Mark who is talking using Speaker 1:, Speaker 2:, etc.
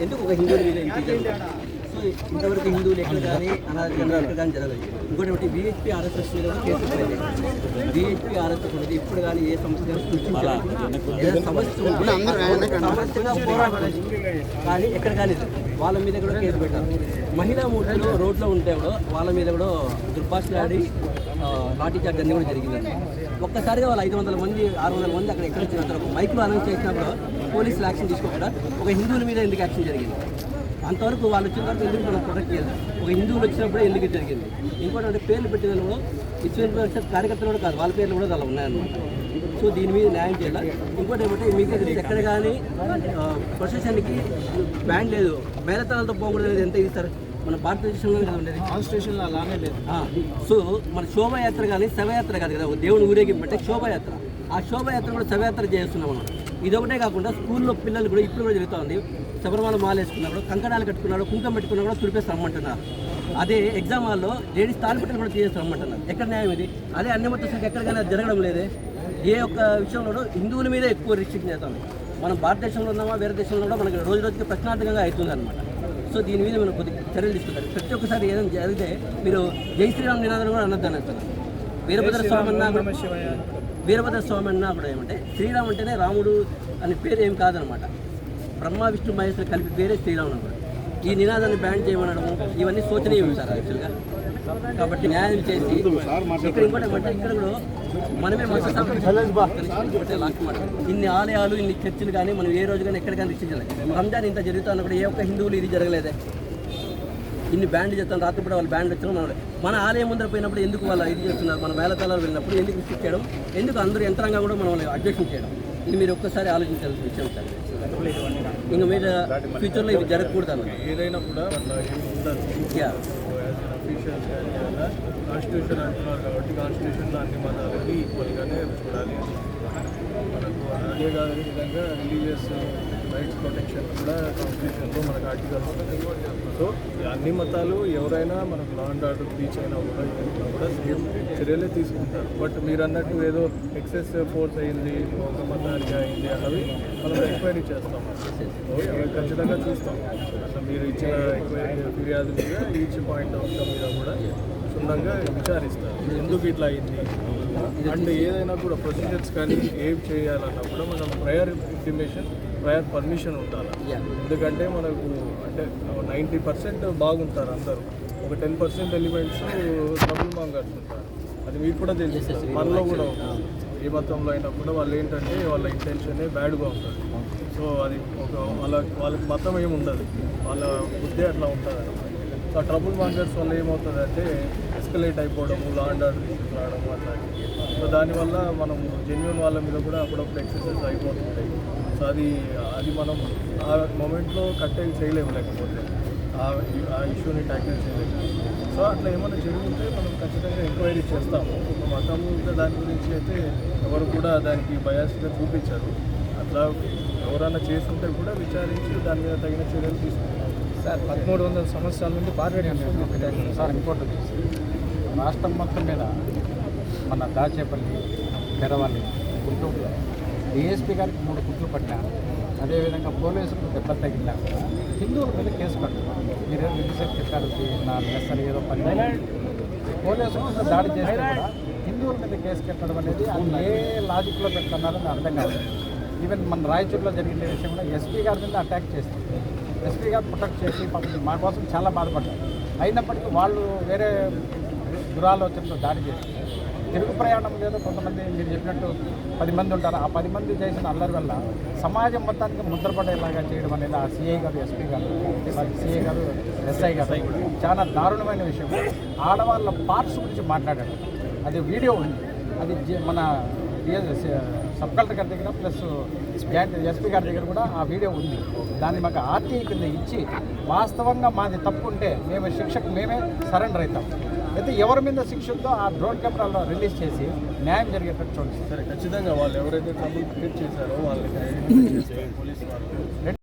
Speaker 1: ఎందుకు ఒక హిందువుల మీద జరుగుతుంది సో ఇంతవరకు హిందువులు ఎక్కడ కానీ అనాథ ఎక్కడ కానీ జరగలేదు. ఇంకోటి ఒకటి బీహెచ్పీ ఆర్ఎస్ఎస్ మీద కూడా కేసు బీహెచ్పీ ఆర్ఎస్ఎస్ అనేది ఇప్పుడు కానీ ఏ సమస్య సమస్యగా పోరాడాలి కానీ ఎక్కడ కానీ వాళ్ళ మీద కూడా కేసు పెట్టారు. మహిళా మూర్తులు రోడ్లో ఉంటే కూడా వాళ్ళ మీద కూడా దుర్భాషలాడి ఆ, లాఠీ చార్జ్ అన్నీ కూడా జరిగిందండి ఒక్కసారిగా వాళ్ళు ఐదు వందల మంది ఆరు వందల మంది అక్కడ ఎక్కడ వచ్చిన తర్వాత మైక్లో అనౌన్స్ చేసినప్పుడు పోలీసులు యాక్షన్ తీసుకోకుండా ఒక హిందువుల మీద ఎందుకు యాక్షన్ జరిగింది? అంతవరకు వాళ్ళు వచ్చిన తర్వాత ఎందుకు మనం ప్రొటెక్ట్ చేయాలి ఒక హిందువులు వచ్చినప్పుడే ఎందుకు జరిగింది? ఇంకోటి అంటే పేర్లు పెట్టిన విశ్వ పరిషత్ కార్యకర్తలు కూడా కాదు వాళ్ళ పేర్లు కూడా అలా ఉన్నాయన్నమాట. సో దీని మీద న్యాయం చేయాలి? ఇంకోటి ఏమంటే మీకు ఎక్కడ కానీ ప్రొసెషన్కి బ్యాన్ లేదు. మేళతనాలతో పోకూడదు ఎంత ఇస్తారు మన భారతదేశంలో కదా ఉండేది
Speaker 2: కాన్స్టిట్యూషన్లో అలానే లేదు.
Speaker 1: సో మన శోభయాత్ర కానీ శవయాత్ర కాదు కదా దేవుని ఊరేగింపు అంటే శోభయాత్ర. ఆ శోభయాత్ర కూడా శవయాత్ర చేస్తున్నాం మనం. ఇదొకటే కాకుండా స్కూల్లో పిల్లలు కూడా ఇప్పుడు కూడా జరుగుతుంది. శబరిమల మాల వేసుకున్నప్పుడు కంకణాలు కట్టుకున్నాడు కుంకం పెట్టుకున్నా కూడా తుడిపేసి రమ్మంటున్నారు అదే ఎగ్జామ్ హాల్లో లేడీస్ తాలిపట్టలు కూడా తీసేసి రమ్మంటున్నారు. ఎక్కడ న్యాయం ఇది? అదే అన్ని మొత్తం ఎక్కడికైనా జరగడం లేదే. ఏ ఒక్క విషయంలో హిందువుల మీద ఎక్కువ రిస్ట్రిక్ట్ చేస్తాం మనం భారతదేశంలో ఉన్నామా వేరే దేశంలో కూడా మనకి రోజు రోజుకి ప్రశ్నార్థకంగా అవుతుంది అనమాట సో దీని మీద మనం కొద్దిగా చర్యలు తీసుకుంటారు. ప్రతి ఒక్కసారి ఏదైనా జరిగితే మీరు జై శ్రీరామ్ నినాదం కూడా అనొద్దని అంటున్నారు వీరభద్ర స్వామి అన్నా కూడా వీరభద్ర స్వామి అన్నా కూడా ఏమంటే శ్రీరామ్ అంటేనే రాముడు అనే పేరు ఏం కాదనమాట. బ్రహ్మ విష్ణు మహేశ్వరు కలిపి పేరే శ్రీరాముడు అనమాట ఈ నినాదాన్ని బ్యాన్ చేయమనడము ఇవన్నీ శోచనీయం సార్ యాక్చువల్గా కాబట్టి న్యాయం చేసి ఇక్కడ ఇంకోటి ఏమంటే ఇక్కడ కూడా మనమే మనసు లాస్ట్ మాట ఇన్ని ఆలయాలు ఇన్ని చర్చిలు కానీ మనం ఏ రోజు కానీ ఎక్కడ కానీ రిక్షించలేదు రంజాన్ ఇంత జరుగుతున్నా కూడా ఏ ఒక్క హిందువులు ఇది జరగలేదే. ఇన్ని బ్యాండ్ చేస్తాను రాత్రిపూట వాళ్ళు బ్యాండ్ వచ్చినా మనం మన ఆలయం ముందర పోయినప్పుడు ఎందుకు వాళ్ళు ఇది చేస్తున్నారు? మన వేలతలాలు వెళ్ళినప్పుడు ఎందుకు రిస్ట్రిక్ట్ చేయడం? ఎందుకు అందరూ యంత్రంగా కూడా మనం అబ్జెక్షన్ చేయడం? ఇది మీరు ఒక్కసారి ఆలోచించాల్సిన విషయం సార్. ఇంకా మీద ఫ్యూచర్లో ఇవి జరగకూడదు అన్నమాట
Speaker 2: ఏదైనా కూడా అఫీషియల్స్ కానీ అలా కాన్స్టిట్యూషన్ అంటున్నారు కాబట్టి కాన్స్టిట్యూషన్లో అన్ని మతాలకి ఈక్వల్గానే చూడాలి. మనకు అదే కాదు విధంగా రిలీజియస్ ప్రొటెక్షన్ కూడా కాన్స్టిట్యూషన్లో మనకు ఆర్టికల్స్ సో అన్ని మతాలు ఎవరైనా మనకు లా అండ్ ఆర్డర్ బ్రీచ్ అయినా కూడా కూడా సేమ్ చర్యలే తీసుకుంటారు. బట్ మీరు అన్నట్టు ఏదో ఎక్సెస్ ఫోర్స్ అయింది ఒక మతానికి అయింది అన్నవి మనం ఎంక్వైరీ చేస్తాం. ఖచ్చితంగా చూస్తాం. అసలు మీరు ఇచ్చిన ఎంక్వైరీ ఫిర్యాదు మీద ఈచ్ పాయింట్ ఆఫ్ మీద కూడా క్షుణ్ణంగా విచారిస్తారు. ఎందుకు ఇట్లా అయింది? అండ్ ఏదైనా కూడా ప్రొసీజర్స్ కానీ ఏం చేయాలన్నా కూడా మనం ప్రయర్ ఇంటిమేషన్ ప్రయర్ పర్మిషన్ ఉండాలి. ఎందుకంటే మనకు అంటే నైంటీ పర్సెంట్ బాగుంటారు అందరూ. ఒక ten percent elements trouble mongers ఉంటారు. అది మీకు కూడా తెలుసు మనలో కూడా ఉంటుంది. ఏ మతంలో అయినా కూడా వాళ్ళు ఏంటంటే వాళ్ళ ఇంటెన్షనే బ్యాడ్గా ఉంటుంది. సో అది ఒక వాళ్ళ వాళ్ళకి మతం ఏమి ఉండదు. వాళ్ళ బుద్ధి అట్లా ఉంటుంది సో ఆ ట్రబుల్ మాంగర్స్ వల్ల ఏమవుతుంది అంటే ఎస్కలేట్ అయిపోవడము లా అండ్ ఆర్డర్ తీసుకురావడము అట్లాంటివి. సో దానివల్ల మనం జెన్యున్ వాళ్ళ మీద కూడా అప్పుడప్పుడు ఎక్సర్సైజ్ అయిపోతుంటాయి. సో అది అది మనం ఆ మూమెంట్లో కట్టేది చేయలేము లేకపోతే. ఆ ఇష్యూని ట్యాకిల్ చేయలేము. సో అట్లా ఏమైనా జరుగుతుంటే మనం ఖచ్చితంగా ఎంక్వైరీ చేస్తాము. మతము ఇంకా దాని గురించి అయితే ఎవరు కూడా దానికి బయాస్గా చూపించారు. అట్లా ఎవరైనా చేస్తుంటే కూడా విచారించి దాని మీద తగిన చర్యలు తీసుకుంటాం
Speaker 3: సార్ పదమూడు వందల సంవత్సరాల నుండి పార్వతి సార్ ఇంకోటి. రాష్ట్రం మొత్తం మీద మన దాచేపల్లి పెరవల్లి గుంటూరులో డిఎస్పీ గారికి మూడు కుట్లు పట్టినా అదేవిధంగా పోలీసులకు దెబ్బలు తగిలినా హిందువుల మీద కేసు కట్టారు. మీరు విద్యుత్ చెప్పారు నా మెస్సలు ఏదో పని పోలీసులు దాడి చేస్తే కూడా హిందువుల మీద కేసు కట్టడం అనేది అది ఏ లాజిక్లో పెడుతున్నారో అర్థం కాదు. ఈవెన్ మన రాయచూరులో జరిగిన విషయం కూడా ఎస్పీ గారి మీద అటాక్ చేస్తారు ఎస్పీ గారు ప్రొటెక్ట్ చేసి మా కోసం చాలా బాధపడ్డారు. అయినప్పటికీ వాళ్ళు వేరే దురాలోచనతో దాడి చేస్తారు తిరుగు ప్రయాణం లేదో కొంతమంది మీరు చెప్పినట్టు పది మంది ఉంటారు. ఆ పది మంది చేసిన అల్లరి వల్ల సమాజం మొత్తానికి ముద్రపడేలాగా చేయడం అనేది ఆ సిఐ గారు ఎస్పీ గారు సిఐ గారు ఎస్ఐ గారు చాలా దారుణమైన విషయం. ఆడవాళ్ళ పార్ట్స్ గురించి మాట్లాడారు. అది వీడియో ఉంది. అది మన సబ్ కలెక్టర్ గారి దగ్గర ప్లస్ ఎస్పీ గారి దగ్గర కూడా ఆ వీడియో ఉంది. దాన్ని మాకు ఆర్టీఐ కింద ఇచ్చి వాస్తవంగా మాది తప్పు ఉంటే మేము శిక్షకు మేమే సరెండర్ అవుతాం. అయితే ఎవరి మీద శిక్ష ఉందో ఆ డ్రోన్ కెమెరాలో రిలీజ్ చేసి న్యాయం జరిగేటట్టు చూడండి.
Speaker 2: సరే ఖచ్చితంగా వాళ్ళు ఎవరైతే ట్రబుల్ క్రియేట్ చేశారో వాళ్ళకి పోలీసు పోలీస్ వాళ్ళు